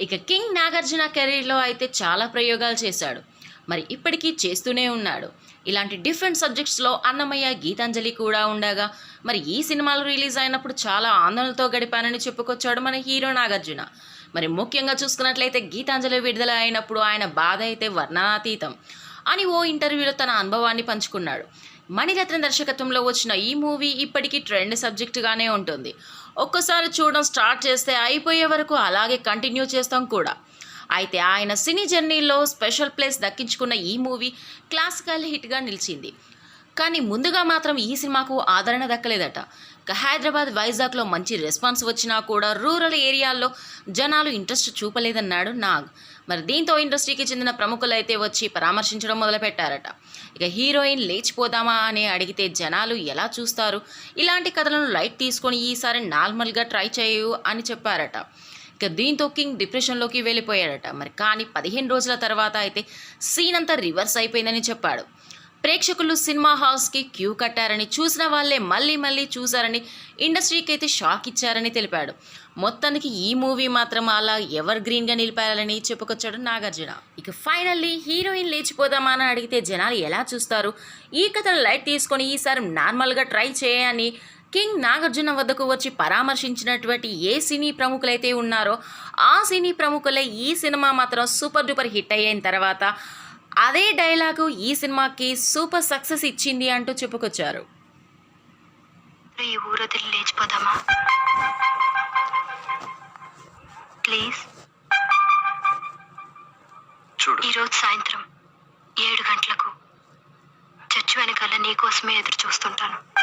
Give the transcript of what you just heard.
ఇక కింగ్ నాగార్జున కెరీర్లో అయితే చాలా ప్రయోగాలు చేశాడు. మరి ఇప్పటికీ చేస్తూనే ఉన్నాడు. ఇలాంటి డిఫరెంట్ సబ్జెక్ట్స్లో అన్నమయ్య గీతాంజలి కూడా ఉండగా మరి ఈ సినిమాలు రిలీజ్ అయినప్పుడు చాలా ఆందోళనతో గడిపానని చెప్పుకొచ్చాడు మన హీరో నాగార్జున. మరి ముఖ్యంగా చూసుకున్నట్లయితే గీతాంజలి విడుదల అయినప్పుడు ఆయన బాధ అయితే వర్ణనాతీతం. అని ఓ ఇంటర్వ్యూలో తన అనుభవాన్ని పంచుకున్నాడు. మణిరత్న దర్శకత్వంలో వచ్చిన ఈ మూవీ ఇప్పటికీ ట్రెండ్ సబ్జెక్టుగానే ఉంటుంది. ఒక్కసారి చూడడం స్టార్ట్ చేస్తే అయిపోయే వరకు అలాగే కంటిన్యూ చేస్తాం కూడా. అయితే ఆయన సినీ జర్నీలో స్పెషల్ ప్లేస్ దక్కించుకున్న ఈ మూవీ క్లాసికల్ హిట్గా నిలిచింది. కానీ ముందుగా మాత్రం ఈ సినిమాకు ఆదరణ దక్కలేదట. హైదరాబాద్ వైజాగ్లో మంచి రెస్పాన్స్ వచ్చినా కూడా రూరల్ ఏరియాల్లో జనాలు ఇంట్రెస్ట్ చూపలేదన్నాడు నాగ్. మరి దీంతో ఇండస్ట్రీకి చెందిన ప్రముఖులు అయితే వచ్చి పరామర్శించడం మొదలుపెట్టారట. ఇక హీరోయిన్ లేచిపోదామా అని అడిగితే జనాలు ఎలా చూస్తారు? ఇలాంటి కథలను లైట్ తీసుకొని ఈసారి నార్మల్గా ట్రై చేయు అని చెప్పారట. ఇక దీంతో కింగ్ డిప్రెషన్లోకి వెళ్ళిపోయాడట. మరి కానీ పదిహేను రోజుల తర్వాత అయితే సీన్ అంతా రివర్స్ అయిపోయిందని చెప్పాడు. ప్రేక్షకులు సినిమా హాల్స్కి క్యూ కట్టారని చూసిన వాళ్ళే మళ్ళీ మళ్ళీ చూశారని ఇండస్ట్రీకి అయితే షాక్ ఇచ్చారని తెలిపాడు. మొత్తానికి ఈ మూవీ మాత్రం అలా ఎవర్ గ్రీన్గా నిలిపారని చెప్పుకొచ్చాడు నాగార్జున. ఇక ఫైనల్లీ హీరోయిన్ లేచిపోదామా అని అడిగితే జనాలు ఎలా చూస్తారు? ఈ కథను లైట్ తీసుకొని ఈసారి నార్మల్గా ట్రై చేయని కింగ్ నాగార్జున వద్దకు వచ్చి పరామర్శించినటువంటి ఏ సినీ ప్రముఖులైతే ఉన్నారో ఆ సినీ ప్రముఖులే ఈ సినిమా మాత్రం సూపర్ డూపర్ హిట్ అయిన తర్వాత అదే డైలాగు ఈ సినిమాకి సూపర్ సక్సెస్ ఇచ్చింది అంటూ చెప్పుకొచ్చారు. ఈ ఊరు వదిలి లేచిపోదామా? ప్లీజ్. చూడు. ఈరోజు సాయంత్రం ఏడు గంటలకు చర్చి వెనకాల నీకోసమే ఎదురు చూస్తుంటాను.